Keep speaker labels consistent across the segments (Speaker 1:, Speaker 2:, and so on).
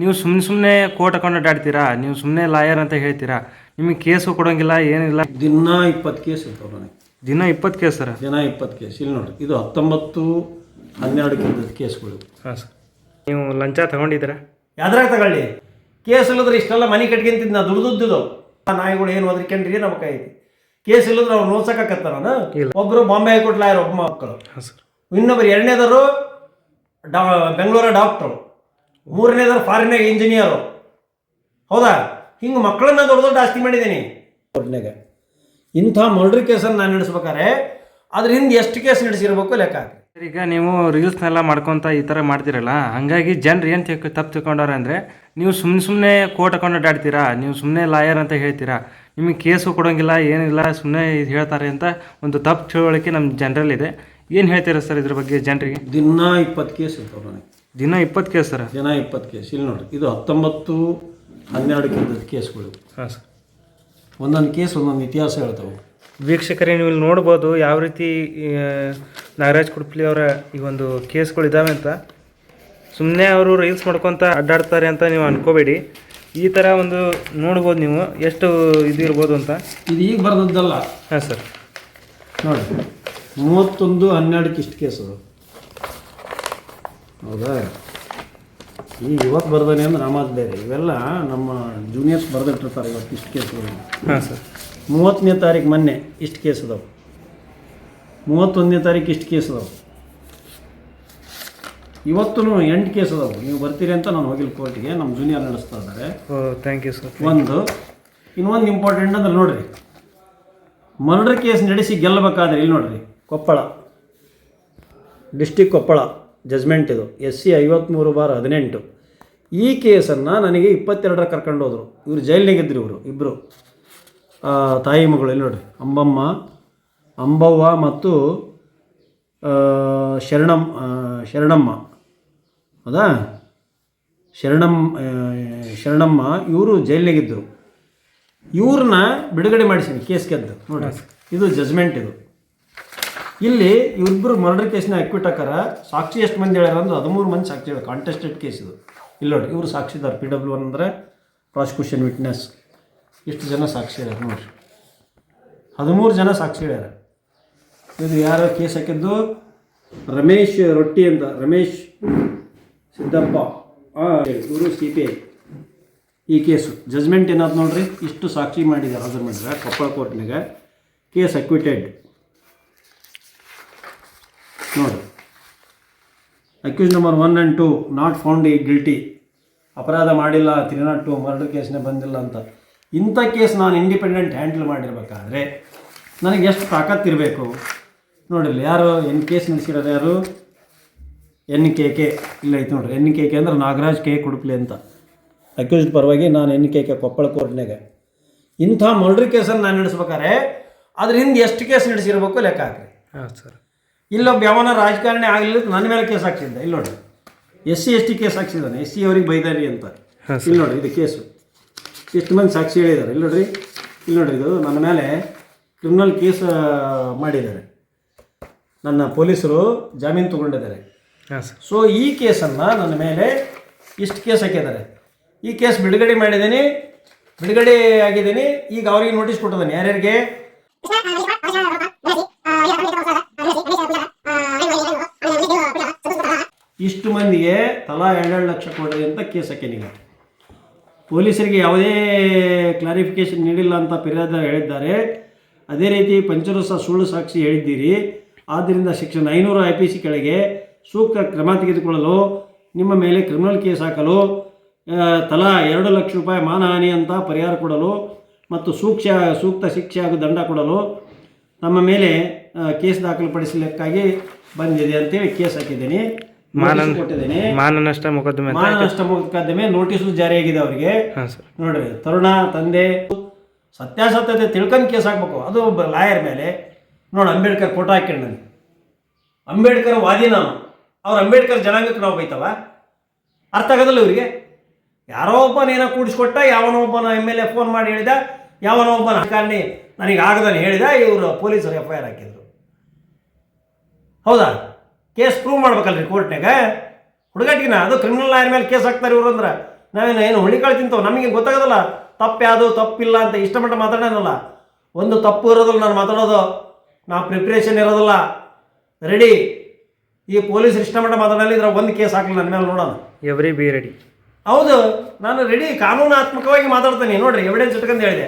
Speaker 1: ನೀವು ಸುಮ್ಮನೆ ಸುಮ್ಮನೆ ಕೋರ್ಟ್ ಅಕೌಂಟ್ ಅಡ್ಡಾಡ್ತೀರಾ? ನೀವು ಸುಮ್ಮನೆ ಲಾಯರ್ ಅಂತ ಹೇಳ್ತೀರಾ? ನಿಮಗೆ ಕೇಸು ಕೊಡೋಂಗಿಲ್ಲ ಏನಿಲ್ಲ.
Speaker 2: ದಿನ ಇಪ್ಪತ್ತು ಕೇಸ್ ಇರ್ತಾವೆ ನನಗೆ.
Speaker 1: ದಿನ ಇಪ್ಪತ್ತು ಕೇಸ್ ಸರ್?
Speaker 2: ದಿನ ಇಪ್ಪತ್ತು ಕೇಸ್. ಇಲ್ಲಿ ನೋಡಿ ಇದು ಹತ್ತೊಂಬತ್ತು ಹನ್ನೆರಡು ಕೇಸ್ ಕೇಸ್ಗಳು.
Speaker 1: ಹಾಂ ಸರ್. ನೀವು ಲಂಚ ತಗೊಂಡಿದ್ದೀರಾ?
Speaker 2: ಯಾವ್ದ್ರಾಗ ತಗೊಳ್ಳಿ? ಕೇಸ್ ಇಲ್ಲದ್ರೆ ಇಷ್ಟೆಲ್ಲ ಮನೆ ಕಟ್ಕೊಂತಿದ್ದು ನಾ ದುಡ್ದುದ್ದು ನಾಯಿಗಳು ಏನು ಒದ್ರಿಕೊಂಡ್ರಿ ನಮ್ಮ ಕೈ ಕೇಸ್ ಇಲ್ಲದ್ರೆ ಅವ್ರು ನೋಡ್ಸಕತ್ತ ನಾನು?
Speaker 1: ಇಲ್ಲ.
Speaker 2: ಒಬ್ಬರು ಬಾಂಬೆ ಹೈಕೋರ್ಟ್ ಲಾಯರ್ ಒಬ್ಬ ಮಕ್ಕಳು.
Speaker 1: ಹಾಂ ಸರ್.
Speaker 2: ಇನ್ನೊಬ್ರು ಎರಡನೇದವರು ಡಾ ಬೆಂಗಳೂರ ಡಾಕ್ಟ್ರು. ಮೂರನೇದರು ಫಾರಿನಾಗ ಇಂಜಿನಿಯರು ಹೌದಾ? ಹಿಂಗೆ ಮಕ್ಕಳನ್ನ ದೊಡ್ಡ ದೊಡ್ಡ ಆಸ್ತಿ ಮಾಡಿದ್ದೀನಿ ಕೋರ್ಟ್ನಾಗ ಇಂಥ ಮರ್ಡ್ರ್ ಕೇಸನ್ನು ನಾನು ನಡೆಸ್ಬೇಕಾರೆ ಅದ್ರ ಹಿಂದೆ ಎಷ್ಟು ಕೇಸ್ ನಡೆಸಿರ್ಬೇಕು ಲೆಕ್ಕ ಹಾಕಿ.
Speaker 1: ಈಗ ನೀವು ರೀಲ್ಸ್ನೆಲ್ಲ ಮಾಡ್ಕೊತ ಈ ಥರ ಮಾಡ್ತೀರಲ್ಲ ಹಾಗಾಗಿ ಜನರು ಏನು ತಿಳ್ಕೊ ತಪ್ಪು ತಿಳ್ಕೊಂಡವ್ರೆ ಅಂದರೆ ನೀವು ಸುಮ್ಮನೆ ಸುಮ್ಮನೆ ಕೋರ್ಟ್ ಹಾಕೊಂಡು ಅಡ್ಡಾಡ್ತೀರಾ ನೀವು ಸುಮ್ಮನೆ ಲಾಯರ್ ಅಂತ ಹೇಳ್ತೀರಾ ನಿಮಗೆ ಕೇಸು ಕೊಡೋಂಗಿಲ್ಲ ಏನಿಲ್ಲ ಸುಮ್ಮನೆ ಇದು ಹೇಳ್ತಾರೆ ಅಂತ ಒಂದು ತಪ್ಪು ತಿಳುವಳಿಕೆ ನಮ್ಮ ಜನರಲ್ಲಿದೆ. ಏನು ಹೇಳ್ತೀರಾ ಸರ್ ಇದ್ರ ಬಗ್ಗೆ ಜನರಿಗೆ?
Speaker 2: ದಿನ ಇಪ್ಪತ್ತು ಕೇಸ್ ಇರ್ತಾವೆ ನನಗೆ.
Speaker 1: ದಿನ ಇಪ್ಪತ್ತು ಕೇಸ್ ಸರ್.
Speaker 2: ದಿನ ಇಪ್ಪತ್ತು ಕೇಸ್. ಇಲ್ಲಿ ನೋಡಿ ಇದು ಹತ್ತೊಂಬತ್ತು ಹನ್ನೆರಡು ಕೇಂದ್ರದ ಕೇಸ್ಗಳು.
Speaker 1: ಹಾಂ ಸರ್.
Speaker 2: ಒಂದೊಂದು ಕೇಸ್ ಒಂದೊಂದು ಇತಿಹಾಸ ಹೇಳ್ತಾವೆ.
Speaker 1: ವೀಕ್ಷಕರೇ ನೀವು ಇಲ್ಲಿ ನೋಡ್ಬೋದು ಯಾವ ರೀತಿ ಆ, ನಾಗರಾಜ್ ಕುಡ್ಪಲಿ ಅವರ ಈ ಒಂದು ಕೇಸ್ಗಳು ಇದ್ದಾವೆ ಅಂತ. ಸುಮ್ಮನೆ ಅವರು ರೀಲ್ಸ್ ಮಾಡ್ಕೊತ ಅಡ್ಡಾಡ್ತಾರೆ ಅಂತ ನೀವು ಅನ್ಕೋಬೇಡಿ. ಈ ಥರ ಒಂದು ನೋಡ್ಬೋದು ನೀವು ಎಷ್ಟು ಇದು ಇರ್ಬೋದು ಅಂತ.
Speaker 2: ಇದು ಈಗ ಬರೆದದ್ದಲ್ಲ.
Speaker 1: ಹಾಂ ಸರ್.
Speaker 2: ನೋಡಿ ಮೂವತ್ತೊಂದು ಹನ್ನೆರಡಕ್ಕೆ ಇಷ್ಟು ಕೇಸ್ ಅದು. ಹೌದಾ? ಈ ಇವತ್ತು ಬರ್ದಾನೆ ಅಂದ್ರೆ ನಮಾಜ್ ಬೇರೆ. ಇವೆಲ್ಲ ನಮ್ಮ ಜೂನಿಯರ್ಸ್ ಬರೆದಿಟ್ಟಿರ್ತಾರೆ ಇವತ್ತು ಇಷ್ಟು ಕೇಸ್ಗಳು
Speaker 1: ಹಾಂ ಸರ್
Speaker 2: ಮೂವತ್ತನೇ ತಾರೀಕು ಮೊನ್ನೆ ಇಷ್ಟು ಕೇಸ್ ಅದಾವೆ ಮೂವತ್ತೊಂದನೇ ತಾರೀಕು ಇಷ್ಟು ಕೇಸ್ ಅದಾವೆ ಇವತ್ತು ಎಂಟು ಕೇಸ್ ಅದಾವೆ ನೀವು ಬರ್ತೀರಿ ಅಂತ ನಾನು ಹೋಗಿಲ್ಲ ಕೋರ್ಟಿಗೆ ನಮ್ಮ ಜೂನಿಯರ್ ನಡೆಸ್ತಾ ಇದ್ದಾರೆ.
Speaker 1: ಥ್ಯಾಂಕ್ ಯು ಸರ್
Speaker 2: ಒಂದು ಇನ್ನೊಂದು ಇಂಪಾರ್ಟೆಂಟ್ ಅಂದ್ರೆ ನೋಡಿರಿ. ಮರ್ಡರ್ ಕೇಸ್ ನಡೆಸಿ ಗೆಲ್ಲಬೇಕಾದ್ರೆ ಇಲ್ಲಿ ನೋಡ್ರಿ. ಕೊಪ್ಪಳ. ಡಿಸ್ಟಿಕ್ ಕೊಪ್ಪಳ. ಜಜ್ಮೆಂಟ್ ಇದು. ಎಸ್ ಸಿ ಐವತ್ತ್ಮೂರು ಬಾರ್ ಹದಿನೆಂಟು. ಈ ಕೇಸನ್ನು ನನಗೆ ಇಪ್ಪತ್ತೆರಡರ ಕರ್ಕೊಂಡು ಹೋದರು. ಇವರು ಜೈಲಿನಾಗಿದ್ದರು ಇವರು ಇಬ್ಬರು ತಾಯಿ ಮಗಳು ಇಲ್ಲಿ ನೋಡ್ರಿ. ಅಂಬಮ್ಮ ಅಂಬವ್ವ ಮತ್ತು ಶರಣಮ್ಮ ಶರಣಮ್ಮ. ಹೌದಾ? ಶರಣಂ ಶರಣಮ್ಮ ಇವರು ಜೈಲಿನಾಗಿದ್ದರು ಇವ್ರನ್ನ ಬಿಡುಗಡೆ ಮಾಡಿಸಿನಿ ಕೇಸ್ ಗೆದ್ದು. ನೋಡಿ ಇದು ಜಜ್ಮೆಂಟ್ ಇದು. ಇಲ್ಲಿ ಇವರಿಬ್ಬರು ಮರ್ಡರ್ ಕೇಸ್ನ ಅಕ್ವಿಟ್ ಹಾಕಾರ ಸಾಕ್ಷಿ ಎಷ್ಟು ಮಂದಿ ಹೇಳ್ಯಾರ ಅಂದ್ರೆ ಹದಿಮೂರು ಮಂದಿ ಸಾಕ್ಷಿ ಹೇಳ ಕಾಂಟೆಸ್ಟೆಡ್ ಕೇಸ್ ಇದು. ಇಲ್ಲಿ ನೋಡಿ, ಇವರು ಸಾಕ್ಷಿದಾರ ಪಿ ಡಬ್ಲ್ಯೂ ಒನ್ ಅಂದರೆ ಪ್ರಾಸಿಕ್ಯೂಷನ್ ವಿಟ್ನೆಸ್ ಇಷ್ಟು ಜನ ಸಾಕ್ಷಿ ಹೇಳ್ಯಾರ ನೋಡ್ರಿ. ಹದಿಮೂರು ಜನ ಸಾಕ್ಷಿ ಹೇಳ್ಯಾರ. ಇದು ಯಾರೋ ಕೇಸ್ ಹಾಕಿದ್ದು? ರಮೇಶ್ ರೊಟ್ಟಿ ಅಂತ. ರಮೇಶ್ ಸಿದ್ದಪ್ಪ. ಇವರು ಸಿ ಪಿ ಐ ಈ ಕೇಸು ಜಜ್ಮೆಂಟ್ ಏನಾದ್ ನೋಡ್ರಿ? ಇಷ್ಟು ಸಾಕ್ಷಿ ಮಾಡಿದ್ದಾರೆ ಹಾಜರು ಮಾಡಿದ್ರೆ. ಕೊಪ್ಪಳ ಕೋರ್ಟ್ನಾಗ ಕೇಸ್ ಅಕ್ವಿಟೆಡ್ ನೋಡಿ. Accused number one and two not found ಈ ಗಿಲ್ಟಿ ಅಪರಾಧ ಮಾಡಿಲ್ಲ ತ್ರೀ ನಾಟ್ ಟು ಮರ್ಡರ್ ಕೇಸ್ನೇ ಬಂದಿಲ್ಲ ಅಂತ. ಇಂಥ ಕೇಸ್ ನಾನು ಇಂಡಿಪೆಂಡೆಂಟ್ ಹ್ಯಾಂಡಲ್ ಮಾಡಿರಬೇಕಾದ್ರೆ ನನಗೆ ಎಷ್ಟು ತಾಕತ್ತಿರಬೇಕು ನೋಡಿಲ್ಲ ಯಾರು ಎನ್ ಕೇಸ್ ನಡೆಸಿರೋರು ಯಾರು? N K K. ಇಲ್ಲ ಐತೆ ನೋಡ್ರಿ. ಎನ್ ಕೆ ಕೆ ಅಂದ್ರೆ ನಾಗರಾಜ್ ಕೆ ಕುಡುಪ್ಲಿ ಅಂತ. ಅಕ್ಯೂಸ್ಡ್ ಪರವಾಗಿ ನಾನು ಎನ್ ಕೆ ಕೆ ಕೊಪ್ಪಳ ಕೋರ್ಟ್ನಾಗ ಇಂಥ ಮರ್ಡ್ರ್ ಕೇಸನ್ನು ನಾನು ನಡೆಸ್ಬೇಕಾದ್ರೆ ಅದ್ರ ಹಿಂದೆ ಎಷ್ಟು ಕೇಸ್ ನಡೆಸಿರ್ಬೇಕು ಲೆಕ್ಕ ಹಾಕ್ರಿ.
Speaker 1: ಹಾಂ ಸರ್.
Speaker 2: ಇಲ್ಲೊಬ್ಬ ಯಾವನ ರಾಜಕಾರಣಿ ಆಗಲಿಲ್ಲ ನನ್ನ ಮೇಲೆ ಕೇಸ್ ಹಾಕ್ಸಿದ್ದ. ಇಲ್ಲಿ ನೋಡಿ. S C S T case ಹಾಕ್ಸಿದ್ದಾನೆ. S C ಅವ್ರಿಗೆ ಬೈದಾರಿ ಅಂತ. ಇಲ್ಲಿ ನೋಡಿ ಇದು ಕೇಸು. ಎಷ್ಟು ಮಂದಿ ಸಾಕ್ಷಿ ಹೇಳಿದ್ದಾರೆ. ಇಲ್ಲಿ ನೋಡ್ರಿ. ಇಲ್ಲಿ ನೋಡ್ರಿ ಇದು ನನ್ನ ಮೇಲೆ ಕ್ರಿಮಿನಲ್ ಕೇಸ್ ಮಾಡಿದ್ದಾರೆ. ನನ್ನ ಪೊಲೀಸರು ಜಾಮೀನು ತಗೊಂಡಿದ್ದಾರೆ. ಸೊ ಈ ಕೇಸನ್ನು ನನ್ನ ಮೇಲೆ ಇಷ್ಟು ಕೇಸ್ ಹಾಕಿದ್ದಾರೆ. ಈ ಕೇಸ್ ಬಿಡುಗಡೆ ಮಾಡಿದ್ದೀನಿ. ಬಿಡುಗಡೆ ಆಗಿದ್ದೀನಿ. ಈಗ ಅವ್ರಿಗೆ ನೋಟಿಸ್ ಕೊಟ್ಟಿದ್ದಾನೆ. ಯಾರ್ಯಾರಿಗೆ? ಇಷ್ಟು ಮಂದಿಗೆ ತಲಾ ಎರಡೆರಡು ಲಕ್ಷ ಕೊಡ್ರಿ ಅಂತ ಕೇಸ್ ಹಾಕಿನೀಗ ಪೊಲೀಸರಿಗೆ ಯಾವುದೇ ಕ್ಲಾರಿಫಿಕೇಶನ್ ನೀಡಿಲ್ಲ ಅಂತ ಫಿರ್ಯಾದ ಹೇಳಿದ್ದಾರೆ. ಅದೇ ರೀತಿ ಪಂಚರು ಸಹ ಸುಳ್ಳು ಸಾಕ್ಷಿ ಹೇಳಿದ್ದೀರಿ. ಆದ್ದರಿಂದ ಸೆಕ್ಷನ್ ಐನೂರು ಐ ಪಿ ಸಿ ಕೆಳಗೆ ಸೂಕ್ತ ಕ್ರಮ ತೆಗೆದುಕೊಳ್ಳಲು, ನಿಮ್ಮ ಮೇಲೆ ಕ್ರಿಮಿನಲ್ ಕೇಸ್ ಹಾಕಲು ತಲಾ ಎರಡು ಲಕ್ಷ ರೂಪಾಯಿ ಮಾನಹಾನಿ ಅಂತ ಪರಿಹಾರ ಕೊಡಲು ಮತ್ತು ಸೂಕ್ಷ ಸೂಕ್ತ ಶಿಕ್ಷೆ ಹಾಗೂ ದಂಡ ಕೊಡಲು ನಮ್ಮ ಮೇಲೆ ಕೇಸ್ ದಾಖಲುಪಡಿಸಲಿಕ್ಕಾಗಿ ಬಂದಿದೆ ಅಂತೇಳಿ ಕೇಸ್ ಹಾಕಿದ್ದೀನಿ. ನೋಟಿಸ್ ಕೊಟ್ಟಿದ್ದೀನಿ.
Speaker 1: ಮಾನನಷ್ಟ ಮೊಕದ್ದಮೆ ಅಂತ
Speaker 2: ಮಾನನಷ್ಟ ಮೊಕದ್ದಮೆ ನೋಟಿಸು ಜಾರಿಯಾಗಿದೆ ಅವರಿಗೆ.
Speaker 1: ಹಾಂ ಸರ್
Speaker 2: ನೋಡ್ರಿ ತರುಣ ತಂದೆ ಸತ್ಯಾಸತ್ಯತೆ ತಿಳ್ಕೊಂಡು ಕೇಸ್ ಹಾಕ್ಬೇಕು. ಅದು ಒಬ್ಬ ಲಾಯರ್ ಮೇಲೆ. ನೋಡಿ ಅಂಬೇಡ್ಕರ್ ಫೋಟೋ ಹಾಕ್ಕೊಂಡು ನನಗೆ ಅಂಬೇಡ್ಕರ್ ವಾದಿ ನಾನು. ಅವ್ರು ಅಂಬೇಡ್ಕರ್ ಜನಾಂಗಕ್ಕೆ ನಾವು ಬೈತವ. ಅರ್ಥ ಆಗೋದಿಲ್ಲ ಇವರಿಗೆ? ಯಾರೋ ಒಬ್ಬನೇನೋ ಕೂಡಿಸ್ಕೊಟ್ಟ ಯಾವನೋ ಒಬ್ಬನ ಎಂ ಎಲ್ ಎ ಫೋನ್ ಮಾಡಿ ಹೇಳಿದ ಯಾವನೋ ಒಬ್ಬನ ಕಾರಣಿ ನನಗೆ ಆಗದನ್ನು ಹೇಳಿದ ಇವರು ಪೊಲೀಸರು ಎಫ್ ಐ ಆರ್ ಹಾಕಿದ್ರು. ಹೌದಾ? ಕೇಸ್ ಪ್ರೂವ್ ಮಾಡ್ಬೇಕಲ್ರಿ ಕೋರ್ಟ್ನಾಗ ಹುಡುಗಟ್ಟಿನ ಅದು ಕ್ರಿಮಿನಲ್ ಲಾಯರ್ ಮೇಲೆ ಕೇಸ್ ಹಾಕ್ತಾರೆ ಇವರು ಅಂದ್ರೆ ನಾವೇನು ಏನು ಹುಳಿಕಾಳು ತಿಂತಾವೆ? ನಮಗೆ ಗೊತ್ತಾಗೋದಲ್ಲ. ತಪ್ಪು ಯಾವುದು ತಪ್ಪಿಲ್ಲ ಅಂತ ಇಷ್ಟಮಟ್ಟ ಮಾತಾಡೋಣಲ್ಲ ಒಂದು ತಪ್ಪು ಇರೋದಿಲ್ಲ ನಾನು ಮಾತಾಡೋದು. ನಾ ಪ್ರಿಪ್ರೇಷನ್ ಇರೋದಿಲ್ಲ. ರೆಡಿ ಈ ಪೊಲೀಸ್ ಇಷ್ಟಮಟ್ಟ ಮಾತಾಡಲಿ ಇದ್ರ ಒಂದು ಕೇಸ್ ಹಾಕಲಿ ನನ್ನ ಮೇಲೆ ನೋಡೋಣ.
Speaker 1: ಎವ್ರಿ ಬಿ ರೆಡಿ
Speaker 2: ಹೌದು ನಾನು ರೆಡಿ ಕಾನೂನಾತ್ಮಕವಾಗಿ ಮಾತಾಡ್ತೇನೆ. ನೋಡ್ರಿ ಎವಿಡೆನ್ಸ್ ಇಟ್ಕೊಂಡು ಹೇಳಿದೆ.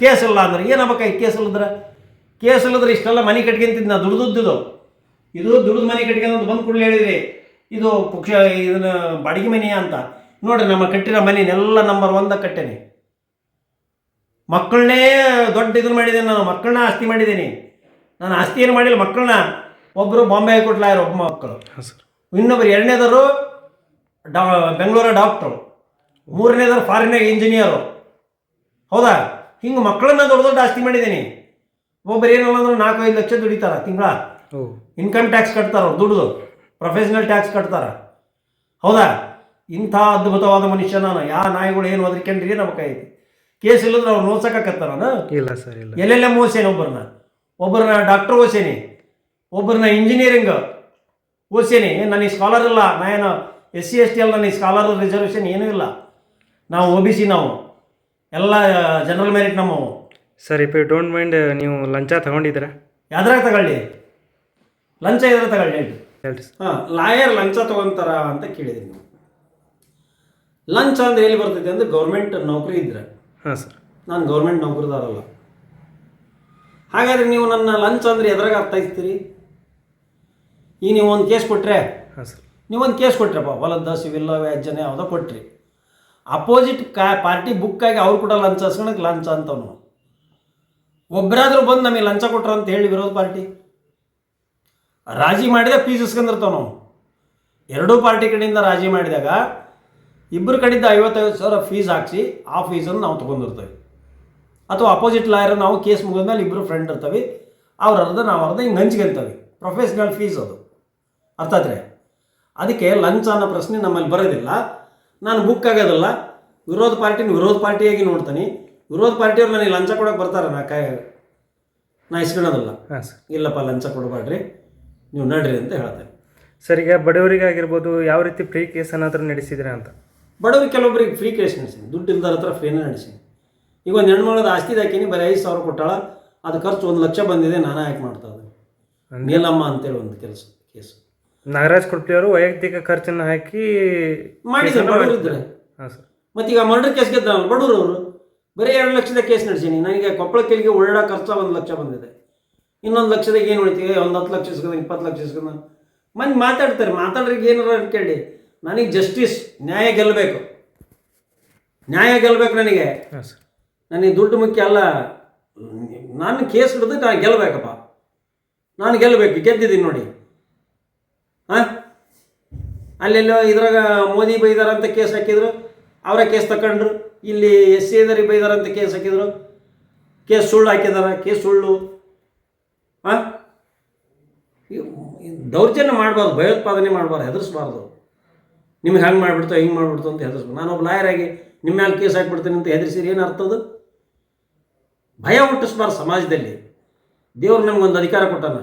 Speaker 2: ಕೇಸ್ ಇಲ್ಲ ಅಂದ್ರೆ ಏನಾಗಬೇಕಾಗಿ ಕೇಸ್ ಇಲ್ಲದ್ರೆ? ಕೇಸ್ ಇಲ್ಲದ್ರೆ ಇಷ್ಟೆಲ್ಲ ಮನೆ ಕಟ್ಕೊಂತಿದ್ದು ನಾ ದುಡ್ದುದ್ದು ಇದು ದುಡಿದ ಮನೆ ಕಟ್ಕೊಂಡು ಬಂದು ಕೂಡಲೇ ಹೇಳಿದ್ರಿ. ಇದು ಪಕ್ಷ ಇದನ್ನ ಬಾಡಿಗೆ ಮನೆ ಅಂತ. ನೋಡ್ರಿ ನಮ್ಮ ಕಟ್ಟಿರೋ ಮನೆಯನ್ನೆಲ್ಲ ನಂಬರ್ ಒಂದ ಕಟ್ಟೇನಿ. ಮಕ್ಕಳನ್ನೇ ದೊಡ್ಡ ಇದನ್ನ ಮಾಡಿದ್ದೀನಿ ನಾನು ಮಕ್ಕಳನ್ನ ಆಸ್ತಿ ಮಾಡಿದ್ದೀನಿ. ನಾನು ಆಸ್ತಿ ಏನು ಮಾಡಿಲ್ಲ ಮಕ್ಕಳನ್ನ ಒಬ್ಬರು ಬಾಂಬೆ ಕೊಟ್ಲ ಯಾರು ಒಬ್ಬ ಮಕ್ಕಳು. ಇನ್ನೊಬ್ರು ಎರಡನೇದರು ಡಾ ಬೆಂಗಳೂರ ಡಾಕ್ಟ್ರು. ಮೂರನೇದವ್ರು ಫಾರಿನಾಗ ಇಂಜಿನಿಯರು ಹೌದಾ? ಹಿಂಗೆ ಮಕ್ಕಳನ್ನ ದೊಡ್ಡ ದೊಡ್ಡ ಆಸ್ತಿ ಮಾಡಿದ್ದೀನಿ. ಒಬ್ಬರು ಏನಲ್ಲ ಅಂದ್ರೆ ನಾಲ್ಕು ಐದು ಲಕ್ಷ ದುಡಿತಾರ ತಿಂಗಳ. ಇನ್ಕಮ್ ಟ್ಯಾಕ್ಸ್ ಕಟ್ತಾರ ಅವ್ರು ದುಡ್ದು. ಪ್ರೊಫೆಷನಲ್ ಟ್ಯಾಕ್ಸ್ ಕಟ್ತಾರೆ. ಹೌದಾ? ಇಂಥ ಅದ್ಭುತವಾದ ಮನುಷ್ಯ ನಾನು. ಯಾವ ನಾಯಿಗಳು ಏನು ಒದರ್ಕೊಂಡ್ರಿ ಕೈ ಕೇಸ್ ಇಲ್ಲದ್ರೆ ಅವ್ರು ನೋಡ್ಸಕ್ಕಾಕತ್ತಾರ ನಾನು
Speaker 1: ಇಲ್ಲ ಸರ್ ಇಲ್ಲ.
Speaker 2: ಎಲ್ಲೆಲ್ಲ ಓದ್ಸೇನಿ ಒಬ್ಬರನ್ನ ಒಬ್ಬರನ್ನ ಡಾಕ್ಟರ್ ಓಸೇನಿ ಒಬ್ಬರನ್ನ ಇಂಜಿನಿಯರಿಂಗ್ ಓಸೇನಿ ನನಗೆ ಸ್ಕಾಲರ್ ಇಲ್ಲ. ನಾನು ಎಸ್ ಸಿ ಎಸ್ ಟಿ ಅಲ್ಲ ನನಗೆ ಸ್ಕಾಲರ್ ರಿಸರ್ವೇಷನ್ ಏನೂ ಇಲ್ಲ. ನಾವು ಓ ಬಿ ಸಿ ನಾವು. ಎಲ್ಲ ಜನರಲ್ ಮೆರಿಟ್ ನಮ್ಮವು.
Speaker 1: Sir if you don't mind ನೀವು ಲಂಚ ತಗೊಂಡಿದ್ದೀರಾ?
Speaker 2: ಯಾವ್ದ್ರಾಗ ತಗೊಳ್ಳಿ? ಲಂಚ ಇದ್ರೆ ತಗೊಳ್ಳಿ ಹೇಳಿ
Speaker 1: ಹೇಳ್ರಿ
Speaker 2: ಹಾಂ ಲಾಯರ್ ಲಂಚ ತಗೊಂತಾರ ಅಂತ ಕೇಳಿದೀನಿ ಲಂಚ ಅಂದ್ರೆ ಎಲ್ಲಿ ಬರ್ತೈತೆ ಅಂದ್ರೆ ಗೌರ್ಮೆಂಟ್ ನೌಕರಿ ಇದ್ರೆ.
Speaker 1: ಹಾಂ ಸರ್.
Speaker 2: ನಾನು ಗೌರ್ಮೆಂಟ್ ನೌಕರಿದಾರಲ್ಲ. ಹಾಗಾದ್ರೆ ನೀವು ನನ್ನ ಲಂಚ್ ಅಂದ್ರೆ ಎದ್ರಾಗ ಅರ್ಥೈಸ್ತೀರಿ ಈಗ ನೀವು ಒಂದು ಕೇಸ್ ಕೊಟ್ಟರೆ
Speaker 1: ಹಾಂ ಸರ್.
Speaker 2: ನೀವೊಂದು ಕೇಸ್ ಕೊಟ್ರಪ್ಪ ಹೊಲದ ಸಿವಿಲ್ ವ್ಯಾಜ್ಯನೇ ಯಾವುದೋ ಕೊಟ್ರಿ. ಅಪೋಸಿಟ್ ಕಾ ಪಾರ್ಟಿ ಬುಕ್ಕಾಗಿ ಅವ್ರು ಕೂಡ ಲಂಚ್ ಹಸ್ಕೊಳಕ್ಕೆ ಲಂಚ ಅಂತವನು. ಒಬ್ಬರಾದ್ರೂ ಬಂದು ನಮಗೆ ಲಂಚ ಕೊಟ್ರ ಅಂತ ಹೇಳಿ ವಿರೋಧ ಪಾರ್ಟಿ. ರಾಜಿ ಮಾಡಿದೆ ಫೀಸ್ ಇಸ್ಕೊಂಡಿರ್ತಾವ ನಾವು. ಎರಡೂ ಪಾರ್ಟಿ ಕಡೆಯಿಂದ ರಾಜಿ ಮಾಡಿದಾಗ ಇಬ್ಬರು ಕಡೆಯಿಂದ ಐವತ್ತೈದು ಸಾವಿರ ಫೀಸ್ ಹಾಕ್ಸಿ ಆ ಫೀಸನ್ನು ನಾವು ತೊಗೊಂಡಿರ್ತೇವೆ. ಅಥವಾ ಅಪೋಸಿಟ್ ಲಾಯರ್ ನಾವು ಕೇಸ್ ಮುಗಿದ್ಮೇಲೆ ಇಬ್ಬರು ಫ್ರೆಂಡ್ ಇರ್ತವೆ. ಅವ್ರ ಅರ್ಧ ನಾವು ಅರ್ಧ ಹಿಂಗೆ ಹಂಚ್ಕೊಂತವೆ. ಪ್ರೊಫೆಷ್ನಲ್ ಫೀಸ್ ಅದು. ಅರ್ಥ ಆದರೆ ಅದಕ್ಕೆ ಲಂಚ ಅನ್ನೋ ಪ್ರಶ್ನೆ ನಮ್ಮಲ್ಲಿ ಬರೋದಿಲ್ಲ. ನಾನು ಬುಕ್ ಆಗೋದಲ್ಲ. ವಿರೋಧ ಪಾರ್ಟಿನ ವಿರೋಧ ಪಾರ್ಟಿಯಾಗಿ ನೋಡ್ತೀನಿ. ವಿರೋಧ ಪಾರ್ಟಿಯವ್ರು ನನಗೆ ಲಂಚ ಕೊಡೋಕೆ ಬರ್ತಾರೆ. ನಾ ಕೈ ನಾ
Speaker 1: ಇಸ್ಕೊಳ್ಳೋದಲ್ಲ.
Speaker 2: ಇಲ್ಲಪ್ಪ ಲಂಚ ಕೊಡಬೇಡ್ರಿ. ನೀವು ನಡ್ರಿ ಅಂತ ಹೇಳ್ತೇನೆ
Speaker 1: ಸರ್ ಬಡವರಿಗೆ ಆಗಿರ್ಬೋದು ಯಾವ ರೀತಿ ಫ್ರೀ ಕೇಸ್ ಏನಾದರೂ ನಡೆಸಿದ್ರೆ ಅಂತ?
Speaker 2: ಬಡವರಿಗೆ ಕೆಲವೊಬ್ಬರಿಗೆ ಫ್ರೀ ಕೇಸ್ ನಡೆಸೀನಿ. ದುಡ್ಡು ಇಲ್ದಾರ ಹತ್ರ ಫ್ರೀನೇ ನಡೆಸೀನಿ. ಈಗ ಒಂದು ಹೆಣ್ಮಗಳದ ಆಸ್ತಿ ಹಾಕೀನಿ ಬರೀ ಐದು ಸಾವಿರ ಕೊಟ್ಟಾಳ ಅದು ಖರ್ಚು ಒಂದು ಲಕ್ಷ ಬಂದಿದೆ ನಾನು ಯಾಕೆ ಮಾಡ್ತಾ ಇದ್ದೀನಿ. ನೀಲಮ್ಮ ಅಂತೇಳಿ ಒಂದು ಕೆಲಸ ಕೇಸು.
Speaker 1: ನಾಗರಾಜ್ ಕುಟ್ಟಿ ಅವರು ವೈಯಕ್ತಿಕ ಖರ್ಚನ್ನು ಹಾಕಿ
Speaker 2: ಮಾಡಿದ್ರೆ ಬಡವರು ಇದ್ದಾರೆ
Speaker 1: ಹಾಂ ಸರ್.
Speaker 2: ಮತ್ತೀಗ ಮರ್ಡರ್ ಕೇಸ್ ಗೆದ್ದಾರಲ್ಲ ಬಡವರು ಅವರು ಬರೀ ಎರಡು ಲಕ್ಷದ ಕೇಸ್ ನಡೆಸೀನಿ. ನನಗೆ ಕೊಪ್ಪಳ ಕೆಲಿಗೆ ಒಳ್ಳೆ ಖರ್ಚು ಒಂದು ಲಕ್ಷ ಬಂದಿದೆ. ಇನ್ನೊಂದು ಲಕ್ಷದಾಗ ಏನು ಉಳಿತೀವಿ ಒಂದು ಹತ್ತು ಲಕ್ಷ ಇಸ್ಕೊಂಡ ಇಪ್ಪತ್ತು ಲಕ್ಷ ಇಸ್ಕೊಂಡ ಮಂದಿ ಮಾತಾಡ್ತಾರೆ ಮಾತಾಡ್ರಿಗೆ ಏನಾರ ಕೇಳಿ. ನನಗೆ ಜಸ್ಟಿಸ್ ನ್ಯಾಯ ಗೆಲ್ಲಬೇಕು ನ್ಯಾಯ ಗೆಲ್ಲಬೇಕು ನನಗೆ. ನನಗೆ ದುಡ್ಡು ಮುಖ್ಯ ಅಲ್ಲ. ನಾನು ಕೇಸ್ ಹಿಡಿದು ನಾನು ಗೆಲ್ಲಬೇಕಪ್ಪ ನಾನು ಗೆಲ್ಲಬೇಕು ಗೆದ್ದಿದ್ದೀನಿ ನೋಡಿ. ಹಾಂ ಅಲ್ಲೆಲ್ಲೋ ಇದ್ರಾಗ ಮೋದಿ ಬೈದಾರಂತ ಕೇಸ್ ಹಾಕಿದ್ರು ಅವರ ಕೇಸ್ ತಗೊಂಡ್ರು ಇಲ್ಲಿ ಎಸ್ ಸಿ ಬೈದಾರ ಅಂತ ಕೇಸ್ ಹಾಕಿದ್ರು. ಕೇಸ್ ಸುಳ್ಳು ಹಾಕಿದಾರ ಕೇಸ್ ಸುಳ್ಳು. ಹಾಂ? ದೌರ್ಜನ್ಯ ಮಾಡಬಾರ್ದು, ಭಯೋತ್ಪಾದನೆ ಮಾಡಬಾರ್ದು, ಹೆದರ್ಸ್ಬಾರ್ದು. ನಿಮ್ಗೆ ಹಂಗೆ ಮಾಡಿಬಿಡ್ತು, ಹಿಂಗೆ ಮಾಡಿಬಿಡ್ತು ಅಂತ ಹೆದರ್ಸ್ಬೋದು ನಾನು ಒಬ್ಬ ಲಾಯರ್ ಆಗಿ ನಿಮ್ಮ ಮೇಲೆ ಕೇಸ್ ಹಾಕ್ಬಿಡ್ತೀನಿ ಅಂತ ಹೆದರ್ಸಿರಿ ಏನು ಅರ್ಥದು ಭಯ ಹುಟ್ಟಿಸ್ಬಾರ್ದು ಸಮಾಜದಲ್ಲಿ. ದೇವ್ರು ನಿಮ್ಗೊಂದು ಅಧಿಕಾರ ಕೊಟ್ಟಾನ,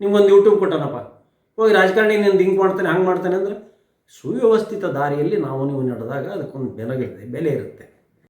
Speaker 2: ನಿಮ್ಗೊಂದು ಯೂಟ್ಯೂಬ್ ಕೊಟ್ಟಾನಪ್ಪ. ಹೋಗಿ ರಾಜಕಾರಣಿ ನಿಂದು ಹಿಂಗೆ ಮಾಡ್ತಾನೆ, ಹಂಗೆ ಮಾಡ್ತಾನೆ ಅಂದರೆ ಸುವ್ಯವಸ್ಥಿತ ದಾರಿಯಲ್ಲಿ ನಾವು ನೀವು ನಡೆದಾಗ ಅದಕ್ಕೊಂದು ಬೆಲೆಗಳಿದೆ ಬೆಲೆ ಇರುತ್ತೆ.